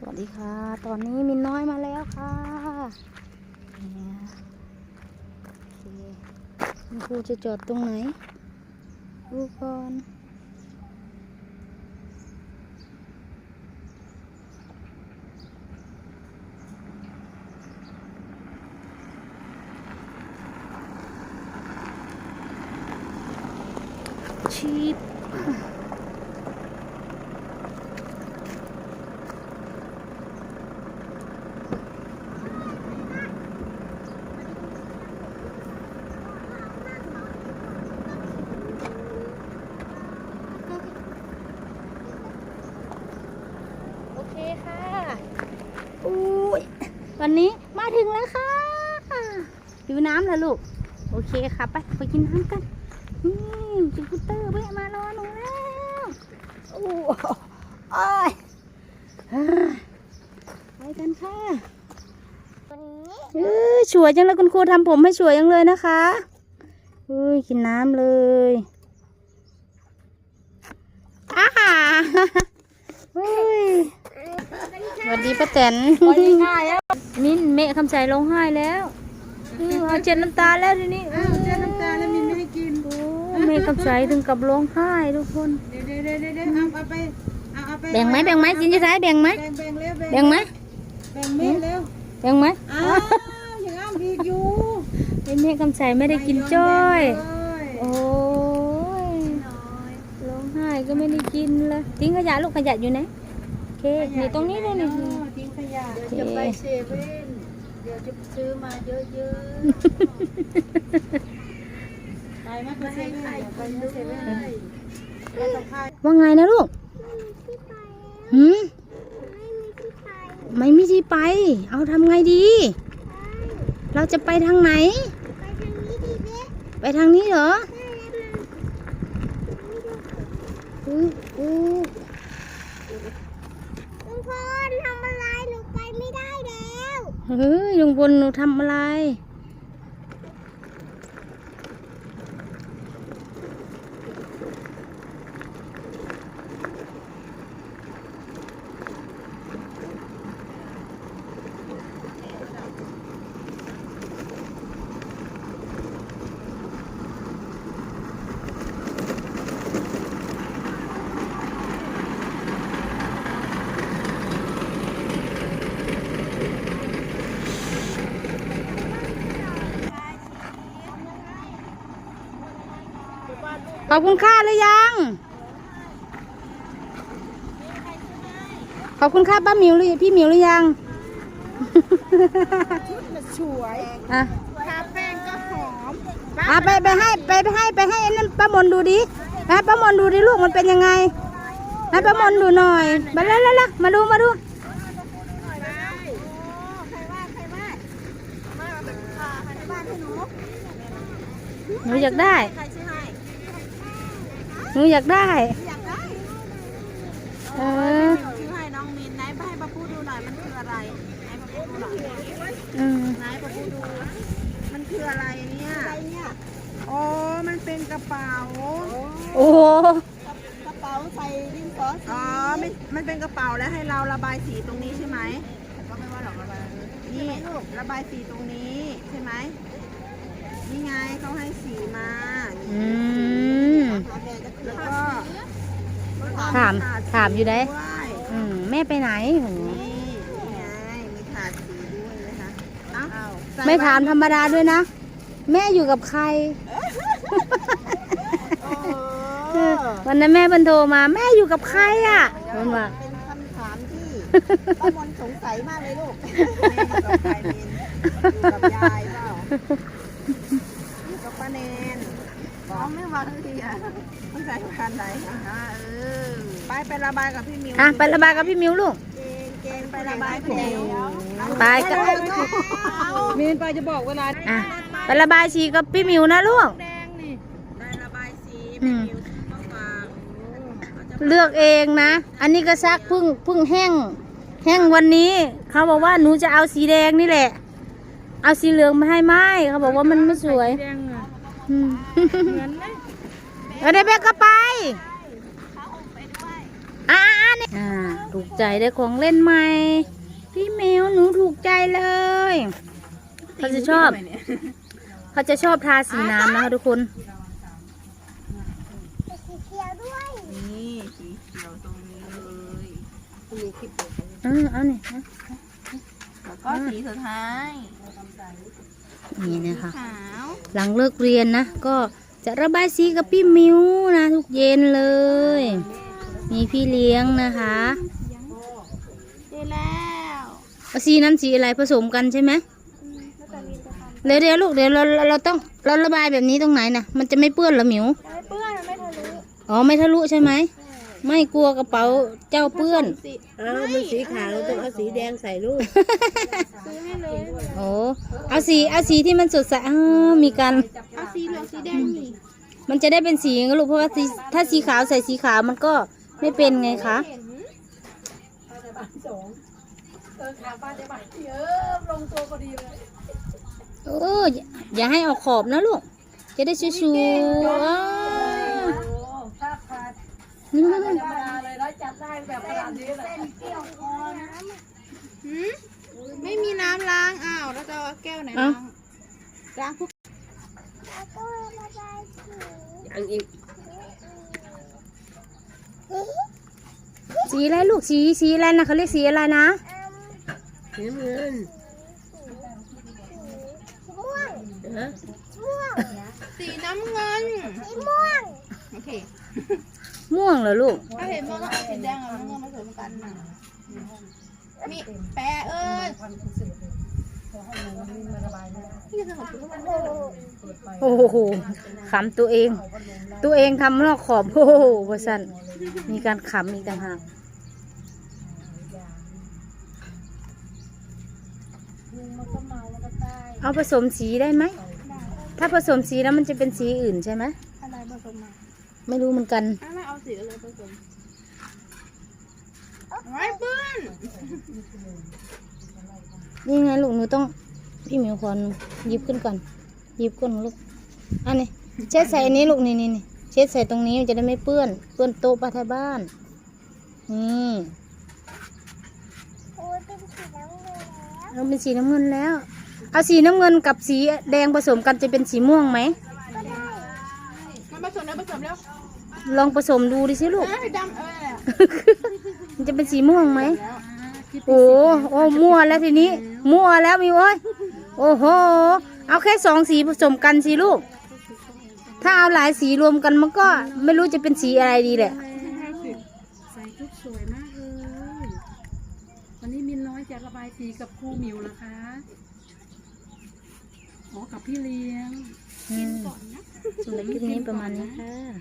สวัสดีค่ะ ตอนนี้มินน้อยมาแล้วค่ะเนี่ยคคุณครูจะจอดตรงไหนดูก่อนชีพ โอเคค่ะอุ้ย วันนี้มาถึงแล้วค่ะหิวน้ำแล้วลูก โอเคค่ะไปไปกินน้ำกันนี่จูปิเตอร์แวะมารอหนูแล้วโอ้โอ้ยอ่าไปกันค่ะวันนี้เอ้ยสวยจังเลยคุณครูทำผมให้สวยจังเลยนะคะเฮ้ยกินน้ำเลยอ้าเฮ้ยส วัสดีป้าแตนมินเมฆคำใจร้องไห้แล้วเออเอาเจ็ดน้ำตาแล้วทีนี้อ้าวเจอน้ำตาแล้วมินไม่ให้กินโอ้เมฆคำใจถึงกับร้องไห้ทุกคนเดี๋ยวเดี๋ยวเดี๋ยวเดี๋ยวเอาเอาไปเอาเอาไปแบ่งไหมแบ่งไหมกินจะได้แบ่งไหมแบ่งแบ่งเร็วแบ่งไหมแบ่งเม็ดเร็วแบ่งไหมอ้าวยังอ้ามอีกอยู่ไอ้เมฆคำใจไม่ได้กินจ้อยไม่โอ้ยร้องไห้ก็ไม่ได้กินเลยทิ้งขยะลูกขยะอยู่ไหนโอ เคนี่ตรงนี้ด้วยนี่โอ้ทิ้งขยะโอเคจะไปเซเว่น เดี๋ยวจะซื้อมาเยอะๆ ไปไหมไปเซเว่นไปเซเว่นไปกับใครว่าไงนะลูกที่ไปหืมไม่มีที่ไปไม่มีที่ไป เอาทำไงดี เราจะไปทางไหน ไปทางนี้ดีเด้ไปทางนี้เหรอได้แล้วมันอู้อู้ ลุงพลทำอะไรหนู ไม่ได้แล้ว เฮ้ยลุงพลหนูทำอะไร ขอบคุณค่าหรือยัง ขอบคุณค่าป้าหมิวหรือพี่หมิวหรือยังสวยอะทาแป้งก็หอมอะไปไปให้ไปไปให้ไปให้ไอ้นั่นป้ามนดูดิไปให้ป้ามนดูดิลูกมันเป็นยังไงให้ป้ามนดูหน่อยมาแล้วแล้วแล้วมาดูมาดูหนูอยากได้ ใครซื้อให้หนูอยากได้ อยากได้เออซื้อให้น้องมินไหนไปให้ป้าปูดูหน่อยมันคืออะไรไหนป้าปูดูหน่อยอืมไหนป้าปูดู มันคืออะไรเนี่ยอะไรเนี่ยอ๋อมันเป็นกระเป๋าโอ้โหกระเป๋าใส่ดินสออ๋อมันมันเป็นกระเป๋าแล้วให้เราระบายสีตรงนี้ใช่ไหมก็ไม่ว่าหรอกระบายนี่ระบายสีตรงนี้ใช่ไหมนี่ไงเขาให้สีมาอืม แล้วก็ถามถามอยู่ไหนด้วยอืมแม่ไปไหนโอ้โหนี่นี่ไงมีถาดสีด้วยนะคะเอ้าใส่ไม่ถามธรรมดาด้วยนะ แม่อยู่กับใครโอ้เออวันนั้นแม่เบันโทรมาแม่อยู่กับใครอะมันว่าเป็นคำถามที่ป้ามนสงสัยมากเลยลูกแม่อยู่กับใครเนนอยู่กับยายเปล่าอยู่กับป้าเนน บอกไม่บอกทันทีอะต้องใส่กันไหนอ่าเออไปไประบายกับพี่มิวอะไประบายกับพี่มิวลูกเกงเกงไประบายพี่มิวไปกันมีนไปจะบอกเวลาอะไประบายสีกับพี่มิวนะลูกแดงนี่ได้ระบายสีอืพี่มมิวซื้อมาฝากเขาจะเลือกเองนะ อันนี้ก็ซักเพึ่งเพึ่งแห้ง แห้งวันนี้ เขาบอกว่าหนูจะเอาสีแดงนี่แหละ เอาสีเหลืองมาให้ไหมเขาบอกว่ามันไม่สวยแดง อะอืมเหมือนไหมเอาได้แบกก็ไปอ่าอ่านี่อ่าดูถูกใจได้ของเล่นใหม่ พี่แมวหนูถูกใจเลยเขาจะชอบเขาจะชอบทาสีน้ำนะคะทุกคนสีเขียวด้วยนี่สีเขียวตรงนี้เลยมีคลิปเด็กเออเอาเนี่ยนะแล้วก็สีสุดท้าย นี่นะคะขาวหลังเลิกเรียนนะ ก็จะระบายสีกับพี่มิวนะ ทุกเย็นเลย มีพี่เลี้ยงนะคะได้แล้วเอาสีนั้นสีอะไรผสมกันใช่ไหมเดี๋ยวเดี๋ยวลูกเดี๋ยวเราเราเราต้องเราระบายแบบนี้ตรงไหนนะมันจะไม่เปื้อนเหรอหมิวไม่เปื้อนไม่ทะลุอ๋อไม่ทะลุใช่ไหม ไม่กลัวกระเป๋าเจ้าเปื้อนสีเออมันสีขาวเราต้องเอาสีแดงใส่ลูกซื้อให้เลยโอ้เอาสีเอาสีที่มันสดใสอ้าวมีการเอาสีเหลืองสีแดงนี่มันจะได้เป็นสีไงลูกเพราะว่าสีถ้าสีขาวใส่สีขาวมันก็ไม่เป็นไงคะเอออย่าอย่าให้เอาขอบนะลูก จะได้ชูชูๆอ้าว นี่หืมไม่มีน้ำล้างอ้าวแล้วจะเอาแก้วไหนล้างล้างพวกแล้วก็ระบายสีอย่างอีกสีอะไรลูกสีสีอะไรนะเขาเรียกสีอะไรนะสีน้ำเงินม่วงฮะม่วงสีน้ำเงินสีม่วงโอเค ม่วงเหรอลูก ถ้าเห็นม่วงก็เอาสีแดงกับน้ำเงินผสมกันนะมีแปะเอ้ยพี่จะขอบคุณมากเลยโอ้โหขำตัวเอง ตัวเองทำนอกขอบ โอ้โหบสันมีการขำอีกต่างหากเอาผสมสีได้ไหม ถ้าผสมสีแล้วมันจะเป็นสีอื่นใช่ไหมอะไรผสมมา ไม่รู้เหมือนกันอะไม่เอาสีอะไรผสมไว้เปื้อนนี่ไงลูกหนูต้อง พี่หมิวขอหนูหยิบขึ้นก่อนหยิบก้นของลูกอันนี้เช็ดใส่อันนี้ลูกนี่นี่นี่เช็ดใส่ตรงนี้มันจะได้ไม่เปื้อน เปื้อนโต๊ะป้าไทยบ้านนี่โอ้ยเป็นสีน้ำเงินแล้วเราเป็นสีน้ำเงินแล้วเอาสีน้ำเงินกับสีแดงผสมกันจะเป็นสีม่วงไหมก็ได้มา ผสมแล้วผสมแล้วลองผสมดูดิสิลูกอะดำเออมันจะเป็นสีม่วงไหมแล้วโอ้โอ้มั่วแล้วทีนี้ มั่วแล้วมิวเอ้ย โอ้โห เอาแค่สองสีผสมกันสิลูก ถ้าเอาหลายสีรวมกันมันก็ไม่รู้จะเป็นสีอะไรดีแหละ ใส่ชุดสวยมากเลย วันนี้มินน้อยจะระบายสีกับครูหมิวนะคะอ๋อกับพี่เลี้ยงอืม สำหรับคลิปนี้ประมาณนี้ค่ะ